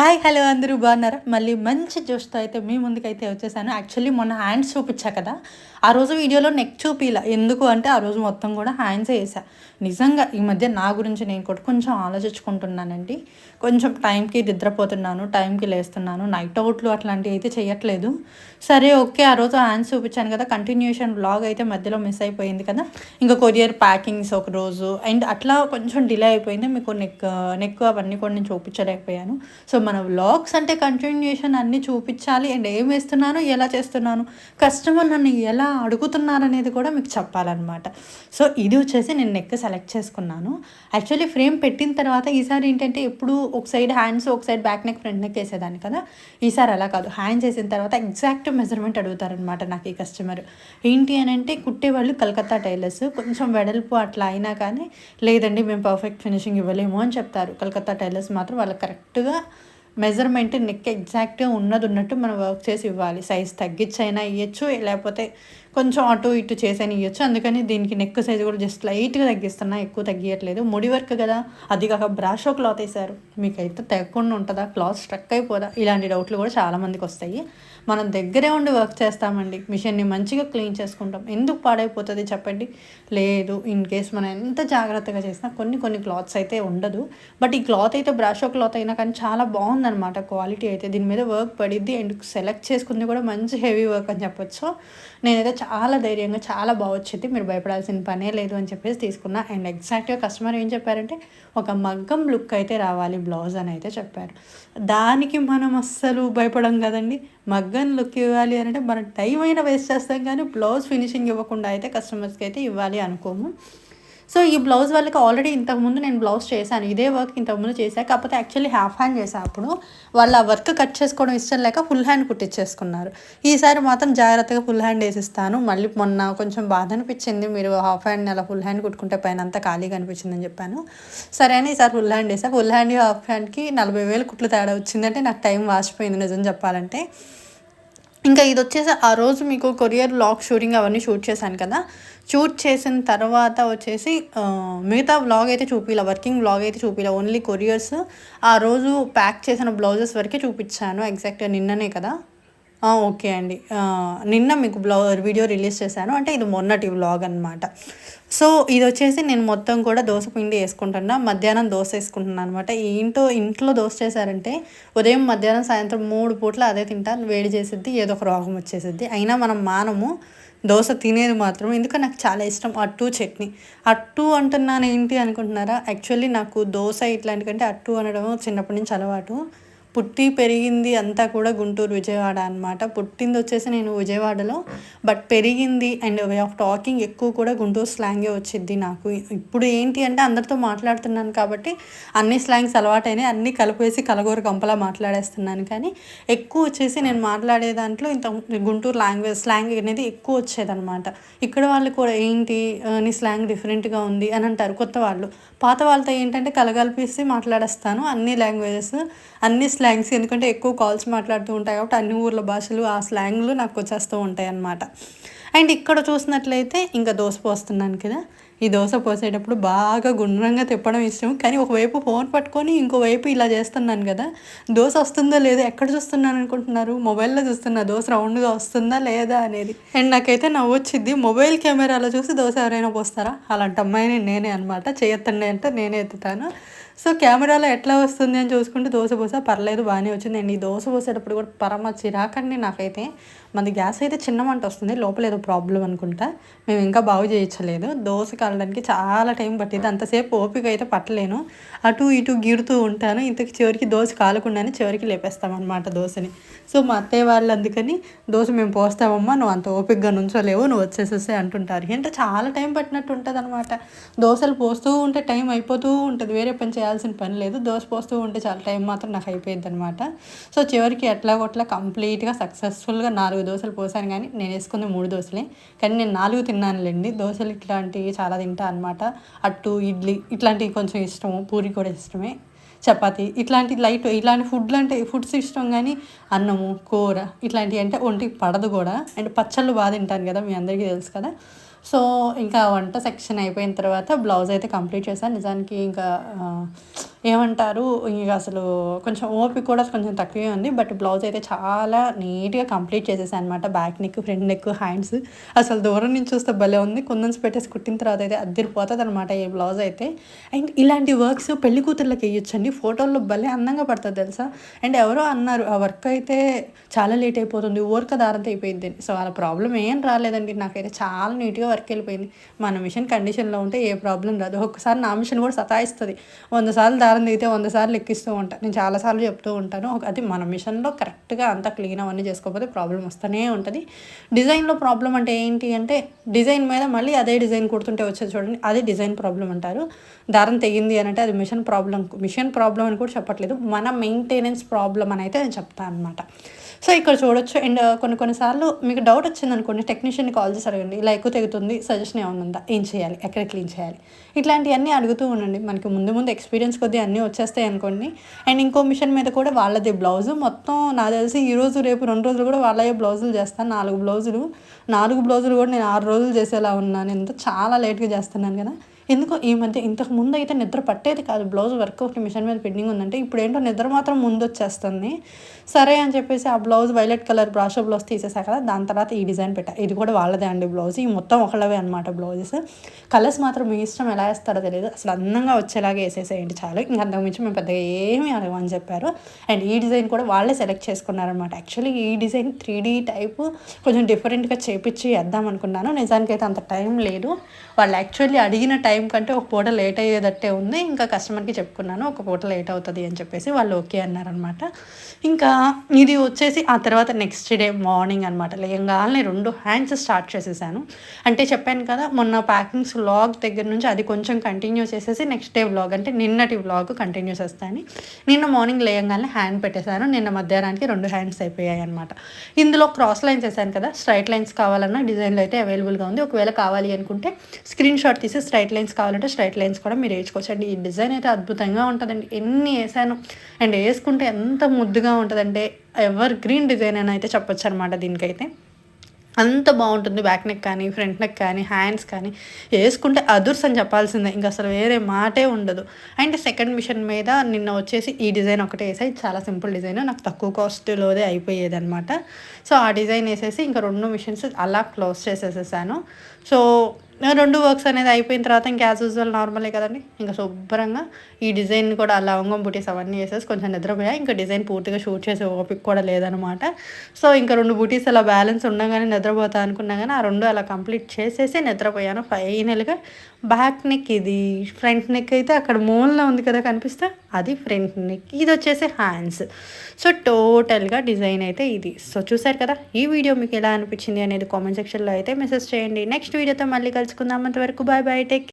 Hi hello అందరూ బాగున్నారా? మళ్ళీ మంచి జోష్తో అయితే మీ ముందుకైతే వచ్చేసాను. యాక్చువల్లీ మొన్న హ్యాండ్స్ చూపించా కదా? ఆ రోజు వీడియోలో నెక్ చూపిలా. ఎందుకు అంటే ఆ రోజు మొత్తం కూడా హ్యాండ్సే వేసా నిజంగా ఈ మధ్య నా గురించి నేను కూడా కొంచెం ఆలోచించుకుంటున్నానండి. కొంచెం టైంకి నిద్రపోతున్నాను టైంకి లేస్తున్నాను నైట్ అవుట్లు అట్లాంటివి అయితే చేయట్లేదు సరే ఓకే ఆ రోజు హ్యాండ్స్ చూపించాను కదా. కంటిన్యూషన్ బ్లాగ్ అయితే మధ్యలో మిస్ అయిపోయింది కదా. ఇంకా కొరియర్ ప్యాకింగ్స్ ఒక రోజు. అండ్ అట్లా కొంచెం డిలే అయిపోయింది. మీకు నెక్ నెక్ అవన్నీ కూడా నేను చూపించలేకపోయాను. సో మన వ్లాగ్స్ అంటే కంటిన్యూషన్ అన్నీ చూపించాలి అండ్ ఏం వేస్తున్నాను ఎలా చేస్తున్నాను కస్టమర్ నన్ను ఎలా అడుగుతున్నారు అనేది కూడా మీకు చెప్పాలన్నమాట. సో ఇది వచ్చేసి నేను నెక్ సెలెక్ట్ చేసుకున్నాను. యాక్చువల్లీ ఫ్రేమ్ పెట్టిన తర్వాత ఈసారి ఏంటంటే ఎప్పుడు ఒక సైడ్ హ్యాండ్స్ ఒక side back neck front neck వేసేదాన్ని కదా. ఈసారి అలా కాదు. హ్యాండ్స్ వేసిన తర్వాత ఎగ్జాక్ట్ మెజర్మెంట్ అడుగుతారనమాట నాకు ఈ కస్టమర్. ఏంటి అని అంటే కుట్టేవాళ్ళు కలకత్తా టైలర్స్. కొంచెం వెడల్పు అట్లా అయినా కానీ లేదండి మేము పర్ఫెక్ట్ ఫినిషింగ్ ఇవ్వలేము అని చెప్తారు. కలకత్తా టైలర్స్ మాత్రం వాళ్ళకి కరెక్ట్గా మెజర్మెంట్ నెక్ ఎగ్జాక్ట్గా ఉన్నది ఉన్నట్టు మనం వర్క్ చేసి ఇవ్వాలి. సైజ్ తగ్గించైనా ఇవ్వచ్చు లేకపోతే కొంచెం అటు ఇటు చేసైనా ఇవ్వచ్చు అందుకని దీనికి నెక్ సైజ్ కూడా జస్ట్ లైట్గా తగ్గిస్తున్నా ఎక్కువ తగ్గియట్లేదు. ముడి వర్క్ కదా అది కాక బ్రాషో క్లాత్ వేసారు మీకైతే తెగకుండా ఉంటుందా? క్లాత్ స్ట్రక్ అయిపోదా? ఇలాంటి డౌట్లు కూడా చాలామందికి వస్తాయి. మనం దగ్గరే ఉండి వర్క్ చేస్తామండి. మిషన్ని మంచిగా క్లీన్ చేసుకుంటాం. ఎందుకు పాడైపోతుంది చెప్పండి? లేదు ఇన్ కేస్ మనం ఎంత జాగ్రత్తగా చేసినా కొన్ని కొన్ని క్లాత్స్ అయితే ఉండదు. బట్ ఈ క్లాత్ అయితే బ్రాషో క్లాత్ అయినా కానీ చాలా బాగుందనమాట క్వాలిటీ అయితే దీని మీద వర్క్ పడిద్ది. అండ్ సెలెక్ట్ చేసుకుంది కూడా మంచి హెవీ వర్క్ అని చెప్పొచ్చు. నేనైతే చాలా ధైర్యంగా చాలా బాగా వచ్చింది మీరు భయపడాల్సిన పనే లేదు అని చెప్పేసి తీసుకున్నా అండ్ ఎగ్జాక్ట్గా కస్టమర్ ఏం చెప్పారంటే ఒక మగ్గం లుక్ అయితే రావాలి బ్లౌజ్ అని అయితే చెప్పారు. దానికి మనం అస్సలు భయపడం కదండి. మగ్గం లుక్ ఇవ్వాలి అని అంటే మనం టైం అయినా వేస్ట్ చేస్తాం కానీ బ్లౌజ్ ఫినిషింగ్ ఇవ్వకుండా అయితే కస్టమర్స్కి అయితే ఇవ్వాలి అనుకోము. సో ఈ బ్లౌజ్ వాళ్ళకి ఆల్రెడీ ఇంతకుముందు నేను బ్లౌజ్ చేశాను ఇదే వర్క్ ఇంతకుముందు చేశాను కాకపోతే యాక్చువల్లీ హాఫ్ హ్యాండ్ చేశాను అప్పుడు. వాళ్ళు ఆ వర్క్ కట్ చేసుకోవడం ఇష్టం లేక ఫుల్ హ్యాండ్ కుట్టించేసుకున్నారు ఈసారి మాత్రం జాగ్రత్తగా ఫుల్ హ్యాండ్ వేసిస్తాను. మళ్ళీ మొన్న కొంచెం బాధ అనిపించింది. మీరు హాఫ్ హ్యాండ్ అలా ఫుల్ హ్యాండ్ కుట్టుకుంటే పైన అంతా ఖాళీగా అనిపించిందని చెప్పాను. సరే అని ఈసారి ఫుల్ హ్యాండ్ వేసా ఫుల్ హ్యాండ్ హాఫ్ హ్యాండ్కి నలభై వేలు కుట్లు తేడా వచ్చిందంటే నాకు టైం వాసిపోయింది నిజం చెప్పాలంటే. ఇంకా ఇది వచ్చేసి ఆ రోజు మీకు కొరియర్ లాక్ షూటింగ్ అవన్నీ షూట్ చేశాను కదా. షూట్ చేసిన తర్వాత వచ్చేసి మిగతా వ్లాగ్ అయితే చూపిలా వర్కింగ్ వ్లాగ్ అయితే చూపిలా. ఓన్లీ కొరియర్స్ ఆ రోజు ప్యాక్ చేసిన బ్లౌజెస్ వరకే చూపించాను. ఎగ్జాక్ట్గా నిన్ననే కదా. ఓకే అండి. నిన్న మీకు బ్లాగ్ వీడియో రిలీజ్ చేశాను. అంటే ఇది మొన్నటి వ్లాగ్ అనమాట సో ఇది వచ్చేసి నేను మొత్తం కూడా దోశ పిండి వేసుకుంటున్నా. మధ్యాహ్నం దోశ వేసుకుంటున్నాను అనమాట ఏంటో ఇంట్లో దోశ చేశారంటే ఉదయం మధ్యాహ్నం సాయంత్రం మూడు పూట్ల అదే తింటా. వేడి చేసిద్ది ఏదో ఒక రోగం వచ్చేసిద్ది. అయినా మనం మానము దోశ తినేది మాత్రం ఎందుకంటే నాకు చాలా ఇష్టం అట్టు చట్నీ. అట్టు అంటున్నాను ఏంటి అనుకుంటున్నారా? యాక్చువల్లీ నాకు దోశ ఇట్లాంటి కంటే అట్టు అనడం చిన్నప్పటి నుంచి అలవాటు. పుట్టి పెరిగింది అంతా కూడా గుంటూరు విజయవాడ అనమాట పుట్టింది వచ్చేసి నేను విజయవాడలో బట్ పెరిగింది అండ్ వే ఆఫ్ టాకింగ్ ఎక్కువ కూడా గుంటూరు స్లాంగే వచ్చింది నాకు. ఇప్పుడు ఏంటి అంటే అందరితో మాట్లాడుతున్నాను కాబట్టి అన్ని స్లాంగ్స్ అలవాటైనాయి అన్నీ కలిపేసి కలగూరు కంపలా మాట్లాడేస్తున్నాను. కానీ ఎక్కువ వచ్చేసి నేను మాట్లాడే దాంట్లో ఇంత గుంటూరు లాంగ్వేజ్ స్లాంగ్ అనేది ఎక్కువ వచ్చేదనమాట ఇక్కడ వాళ్ళు కూడా ఏంటి నీ స్లాంగ్ డిఫరెంట్గా ఉంది అని అంటారు కొత్త వాళ్ళు. పాత వాళ్ళతో ఏంటంటే కలగలిపిస్తే మాట్లాడేస్తాను అన్ని లాంగ్వేజెస్ అన్ని స్లాంగ్స్ ఎందుకంటే ఎక్కువ కాల్స్ మాట్లాడుతూ ఉంటాయి కాబట్టి అన్ని ఊర్ల భాషలు ఆ స్లాంగ్లు నాకు వచ్చేస్తూ ఉంటాయి అన్నమాట అండ్ ఇక్కడ చూసినట్లయితే ఇంకా దోశ పోస్తున్నాను కదా. ఈ దోశ పోసేటప్పుడు బాగా గుండ్రంగా తిప్పడం ఇష్టం. కానీ ఒకవైపు ఫోన్ పట్టుకొని ఇంకోవైపు ఇలా చేస్తున్నాను కదా. దోశ వస్తుందో లేదో ఎక్కడ చూస్తున్నాను అనుకుంటున్నారు? మొబైల్లో చూస్తున్నా దోశ రౌండ్గా వస్తుందా లేదా అనేది. అండ్ నాకైతే నవ్వు వచ్చింది మొబైల్ కెమెరాలో చూసి దోశ ఎవరైనా పోస్తారా? అలాంటి అమ్మాయిని నేనే అనమాట చేయొత్తండి అంటే నేనే ఎత్తుతాను. సో కెమెరాలో ఎట్లా వస్తుంది అని చూసుకుంటే దోశ పోసా పర్లేదు బాగానే వచ్చింది. అండ్ ఈ దోశ పోసేటప్పుడు కూడా పరమ చిరాకండి నాకైతే. మనది గ్యాస్ అయితే చిన్న మంట వస్తుంది లోపల ఏదో ప్రాబ్లం అనుకుంటా. మేము ఇంకా బాగు చేయించలేదు. దోశ కాలడానికి చాలా టైం పట్టింది అంతసేపు ఓపిక అయితే పట్టలేను. అటు ఇటు గీడుతూ ఉంటాను. ఇంతకు చివరికి దోశ కాలకుండానే చివరికి లేపేస్తామన్నమాట దోశని. సో మా అత్తయ్య వాళ్ళు అందుకని దోశ మేము పోస్తామమ్మా నువ్వు అంత ఓపికగా నుంచోలేవు నువ్వు వచ్చేసేసే అంటుంటారు. ఏంటంటే చాలా టైం పట్టినట్టు ఉంటుంది అనమాట దోశలు పోస్తూ ఉంటే టైం అయిపోతూ ఉంటుంది వేరే పని చేయాలి చేయాల్సిన పని లేదు. దోశ పోస్తూ ఉంటే చాలా టైం మాత్రం నాకు అయిపోయింది అనమాట సో చివరికి ఎట్లా కొట్లా కంప్లీట్గా సక్సెస్ఫుల్గా నాలుగు దోశలు పోసాను కానీ నేను వేసుకుంది మూడు దోశలే. కానీ నేను నాలుగు తిన్నానులేండి. దోశలు ఇట్లాంటివి చాలా తింటా అనమాట అట్టు ఇడ్లీ ఇట్లాంటివి కొంచెం ఇష్టము. పూరి కూడా ఇష్టమే. చపాతి ఇట్లాంటి లైట్ ఇలాంటి ఫుడ్లు అంటే ఫుడ్స్ ఇష్టం కానీ అన్నము కూర ఇట్లాంటివి అంటే ఒంటికి పడదు కూడా. అండ్ పచ్చళ్ళు బాగా తింటాను కదా మీ అందరికీ తెలుసు కదా. సో ఇంకా వంట సెక్షన్ అయిపోయిన తర్వాత బ్లౌజ్ అయితే కంప్లీట్ చేశాను నిజానికి ఇంకా ఏమంటారు ఇంకా అసలు కొంచెం ఓపిక కూడా కొంచెం తక్కువే ఉంది. బట్ బ్లౌజ్ అయితే చాలా నీట్గా కంప్లీట్ చేసేసాను అనమాట back neck front neck hands. అసలు దూరం నుంచి చూస్తే భలే ఉంది. కుందన్స్ పెట్టేసి కుట్టిన తర్వాత అయితే అద్దరిపోతుంది అనమాట ఈ బ్లౌజ్ అయితే. అండ్ ఇలాంటి వర్క్స్ పెళ్ళి కూతుర్లకు వేయొచ్చండి ఫోటోల్లో భలే అందంగా పడుతుంది తెలుసా? అండ్ ఎవరో అన్నారు ఆ వర్క్ అయితే చాలా లేట్ అయిపోతుంది. ఓర్క దారంతో అయిపోయింది సో వాళ్ళ ప్రాబ్లం ఏం రాలేదండి. నాకైతే చాలా నీట్గా వర్క్ వెళ్ళిపోయింది. మన మిషన్ కండిషన్లో ఉంటే ఏ ప్రాబ్లం రాదు. ఒక్కసారి నా మిషన్ కూడా సతాయిస్తుంది. వంద సార్లు దారం దిగితే వంద సార్లు ఎక్కిస్తూ ఉంటాను నేను చాలాసార్లు చెప్తూ ఉంటాను. అది మన మిషన్లో కరెక్ట్గా అంతా క్లీన్ అవన్నీ చేసుకోకపోతే ప్రాబ్లం వస్తూనే ఉంటుంది. డిజైన్లో ప్రాబ్లం అంటే ఏంటి అంటే డిజైన్ మీద మళ్ళీ అదే డిజైన్ కుడుతుంటే వచ్చేది చూడండి. అది డిజైన్ ప్రాబ్లం అంటారు. దారం తెగింది అని అంటే అది మిషన్ ప్రాబ్లం మిషన్ ప్రాబ్లం అని కూడా చెప్పట్లేదు. మన మెయింటెనెన్స్ ప్రాబ్లం అని అయితే నేను చెప్తాను అనమాట సో ఇక్కడ చూడొచ్చు. అండ్ కొన్ని కొన్నిసార్లు మీకు డౌట్ వచ్చింది అనుకోండి టెక్నీషియన్ కాల్ చేసి అడగండి. ఇలా ఎక్కువ తెగుతుంది సజెషన్ ఏమైనా ఉందా? ఏం చేయాలి? ఎక్కడ క్లీన్ చేయాలి? ఇట్లాంటివన్నీ అడుగుతూ ఉండండి. మనకి ముందు ముందు ఎక్స్పీరియన్స్ కొద్దీ అన్నీ వచ్చేస్తాయి అనుకోండి. అండ్ ఇంకో మిషన్ మీద కూడా వాళ్ళది బ్లౌజ్ మొత్తం నాకు తెలిసి ఈ రోజు రేపు రెండు రోజులు కూడా వాళ్ళే బ్లౌజులు చేస్తాను నాలుగు బ్లౌజులు నాలుగు బ్లౌజులు కూడా నేను ఆరు రోజులు చేసేలా ఉన్నాను. ఎంత చాలా లేట్గా చేస్తున్నాను కదా. ఎందుకో ఈ మధ్య ఇంతకు ముందు అయితే నిద్ర పట్టేది కాదు. బ్లౌజ్ వర్క్ ఒకటి మిషన్ మీద పెండింగ్ ఉందంటే ఇప్పుడు ఏంటో నిద్ర మాత్రం ముందు వచ్చేస్తుంది సరే అని చెప్పేసి ఆ బ్లౌజ్ వైలెట్ కలర్ బ్రాషో బ్లౌజ్ తీసేసా కదా దాని తర్వాత ఈ డిజైన్ పెట్టా. ఇది కూడా వాళ్ళదే అండి బ్లౌజ్. ఈ మొత్తం ఒకళ్ళవే అనమాట బ్లౌజెస్. కలర్స్ మాత్రం మీ ఇష్టం ఎలా వేస్తారో తెలియదు అసలు అందంగా వచ్చేలాగా వేసేసేయండి చాలు. ఇంకా అంతకుమించి మేము పెద్దగా ఏమీ అడగమని చెప్పారు. అండ్ ఈ డిజైన్ కూడా వాళ్ళే సెలెక్ట్ చేసుకున్నారనమాట యాక్చువల్లీ ఈ డిజైన్ త్రీ డీ టైపు కొంచెం డిఫరెంట్గా చేపించి వేద్దాం అనుకున్నాను. నిజానికి అయితే అంత టైం లేదు. వాళ్ళు యాక్చువల్లీ అడిగిన టైం కంటే ఒక పూట లేట్ అయ్యేదట్టే ఉంది. ఇంకా కస్టమర్కి చెప్పుకున్నాను ఒక పూట లేట్ అవుతుంది అని చెప్పేసి వాళ్ళు ఓకే అన్నారనమాట ఇంకా ఇది వచ్చేసి ఆ తర్వాత నెక్స్ట్ డే మార్నింగ్ అనమాట లేయంగానే రెండు హ్యాండ్స్ స్టార్ట్ చేసేసాను. అంటే చెప్పాను కదా మొన్న ప్యాకింగ్స్ వ్లాగ్ దగ్గర నుంచి అది కొంచెం కంటిన్యూ చేసేసి నెక్స్ట్ డే వ్లాగ్ అంటే నిన్నటి వ్లాగ్ కంటిన్యూ చేస్తాను నిన్న మార్నింగ్ లేయంగానే హ్యాండ్ పెట్టేశాను. నిన్న మధ్యాహ్నానికి రెండు హ్యాండ్స్ అయిపోయాయి అనమాట ఇందులో క్రాస్ లైన్స్ వేసాను కదా స్ట్రైట్ లైన్స్ కావాలన్నా డిజైన్లు అయితే అవైలబుల్గా ఉంది. ఒకవేళ కావాలి అనుకుంటే స్క్రీన్ షాట్ తీసి స్ట్రైట్ లైన్స్ కావాలంటే స్ట్రైట్ లైన్స్ కూడా మీరు వేసుకోవచ్చు అండి ఈ డిజైన్ అయితే అద్భుతంగా ఉంటుందండి. ఎన్ని వేసాను. అండ్ వేసుకుంటే ఎంత ముద్దుగా ఉంటుందంటే ఎవర్ గ్రీన్ డిజైన్ అని అయితే చెప్పొచ్చు అనమాట దీనికైతే. అంత బాగుంటుంది బ్యాక్ నెక్ కానీ ఫ్రంట్ నెక్ కానీ హ్యాండ్స్ కానీ. వేసుకుంటే అదుర్స్ అని చెప్పాల్సిందే. ఇంకా అసలు వేరే మాటే ఉండదు. అండ్ సెకండ్ మిషన్ మీద నిన్న వచ్చేసి ఈ డిజైన్ ఒకటే వేసాయి చాలా సింపుల్ డిజైన్. నాకు తక్కువ కాస్ట్లోదే అయిపోయేది అనమాట సో ఆ డిజైన్ వేసేసి ఇంకా రెండు మిషన్స్ అలా క్లోజ్ చేసేసేసాను. సో రెండు వర్క్స్ అనేది అయిపోయిన తర్వాత ఇంకా యాజ్ యూజువల్ నార్మలే కదండి. ఇంకా శుభ్రంగా ఈ డిజైన్ కూడా అలా లవంగం బుటీస్ అవన్నీ వేసేసి కొంచెం నిద్రపోయా. ఇంకా డిజైన్ పూర్తిగా షూట్ చేసే ఓపిక కూడా లేదనమాట సో ఇంకా రెండు బుటీస్ అలా బ్యాలెన్స్ ఉండగానే నిద్రపోతా అనుకున్నా కానీ ఆ రెండు అలా కంప్లీట్ చేసేసి నిద్రపోయాను. ఫైనల్గా బ్యాక్ నెక్ ఇది ఫ్రంట్ నెక్ అయితే అక్కడ మూలన ఉంది కదా కనిపిస్తే అది ఫ్రంట్ నెక్. ఇది వచ్చేసి హ్యాండ్స్. సో టోటల్గా డిజైన్ అయితే ఇది. సో చూసారు కదా ఈ వీడియో మీకు ఎలా అనిపించింది అనేది కామెంట్ సెక్షన్లో అయితే మెసేజ్ చేయండి. నెక్స్ట్ వీడియోతో మళ్ళీ కలుసుకుందాం అంతవరకు. Bye bye take